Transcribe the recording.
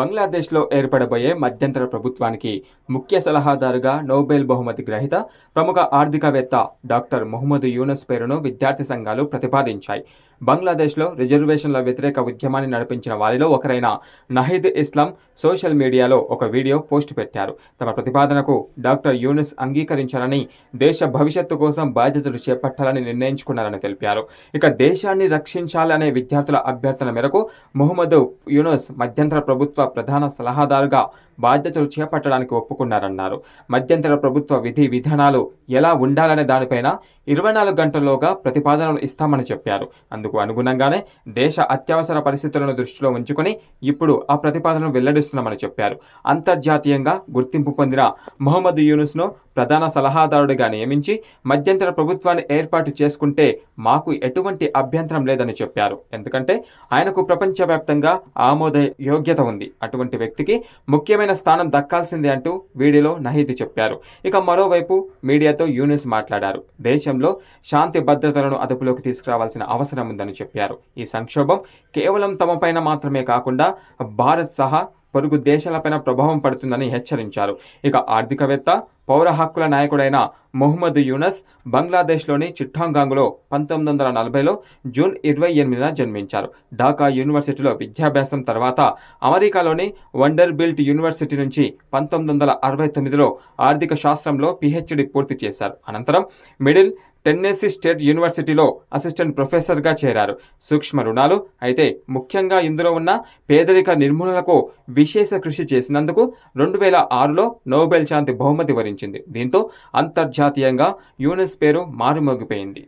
బంగ్లాదేశ్లో ఏర్పడబోయే మధ్యంతర ప్రభుత్వానికి ముఖ్య సలహాదారుగా నోబెల్ బహుమతి గ్రహీత ప్రముఖ ఆర్థికవేత్త డాక్టర్ మొహమ్మద్ యూనస్ పేరును విద్యార్థి సంఘాలు ప్రతిపాదించాయి. బంగ్లాదేశ్లో రిజర్వేషన్ల వ్యతిరేక ఉద్యమాన్ని నడిపించిన వారిలో ఒకరైన నహీద్ ఇస్లాం సోషల్ మీడియాలో ఒక వీడియో పోస్ట్ పెట్టారు. తమ ప్రతిపాదనకు డాక్టర్ యూనిస్ అంగీకరించాలని దేశ భవిష్యత్తు కోసం బాధ్యతలు చేపట్టాలని నిర్ణయించుకున్నారని తెలిపారు. ఇక దేశాన్ని రక్షించాలనే విద్యార్థుల అభ్యర్థన మేరకు మొహమ్మద్ యూనుస్ మధ్యంతర ప్రభుత్వ ప్రధాన సలహాదారుగా బాధ్యతలు చేపట్టడానికి ఒప్పుకున్నారన్నారు. మధ్యంతర ప్రభుత్వ విధి విధానాలు ఎలా ఉండాలనే దానిపైన ఇరవై నాలుగు గంటల్లోగా ప్రతిపాదనలు ఇస్తామని చెప్పారు. అందుకు అనుగుణంగానే దేశ అత్యవసర పరిస్థితులను దృష్టిలో ఉంచుకొని ఇప్పుడు ఆ ప్రతిపాదనను వెల్లడిస్తున్నామని చెప్పారు. అంతర్జాతీయంగా గుర్తింపు పొందిన మొహమ్మద్ యూనుస్ను ప్రధాన సలహాదారుడిగా నియమించి మధ్యంతర ప్రభుత్వాన్ని ఏర్పాటు చేసుకుంటే మాకు ఎటువంటి అభ్యంతరం లేదని చెప్పారు. ఎందుకంటే ఆయనకు ప్రపంచవ్యాప్తంగా ఆమోద యోగ్యత ఉంది. అటువంటి వ్యక్తికి ముఖ్యమైన స్థానం దక్కాల్సిందే అంటూ వీడియోలో నహీద్ చెప్పారు. ఇక మరోవైపు మీడియాతో యూనిస్ మాట్లాడారు. దేశంలో శాంతి భద్రతలను అదుపులోకి తీసుకురావాల్సిన అవసరం ఉంది. ఉందని చెప్పారు. ఈ సంక్షోభం కేవలం తమపైన మాత్రమే కాకుండా భారత్ సహా పొరుగు దేశాలపైన ప్రభావం పడుతుందని హెచ్చరించారు. ఇక ఆర్థికవేత్త పౌర హక్కుల నాయకుడైన మొహమ్మద్ యూనస్ బంగ్లాదేశ్లోని చిట్టాంగాంగ్లో పంతొమ్మిది వందల నలభైలో జూన్ ఇరవై ఎనిమిదిన జన్మించారు. ఢాకా యూనివర్సిటీలో విద్యాభ్యాసం తర్వాత అమెరికాలోని వండర్ బిల్ట్ యూనివర్సిటీ నుంచి పంతొమ్మిది వందల అరవై తొమ్మిదిలో ఆర్థిక శాస్త్రంలో పిహెచ్డి పూర్తి చేశారు. అనంతరం మిడిల్ టెన్నెసీ స్టేట్ యూనివర్సిటీలో అసిస్టెంట్ ప్రొఫెసర్గా చేరారు. సూక్ష్మ రుణాలు అయితే ముఖ్యంగా ఇందులో ఉన్న పేదరిక నిర్మూలనకు విశేష కృషి చేసినందుకు రెండు వేల ఆరులో నోబెల్ శాంతి బహుమతి వరించింది. దీంతో అంతర్జాతీయంగా యూనెస్ పేరు మారుమోగిపోయింది.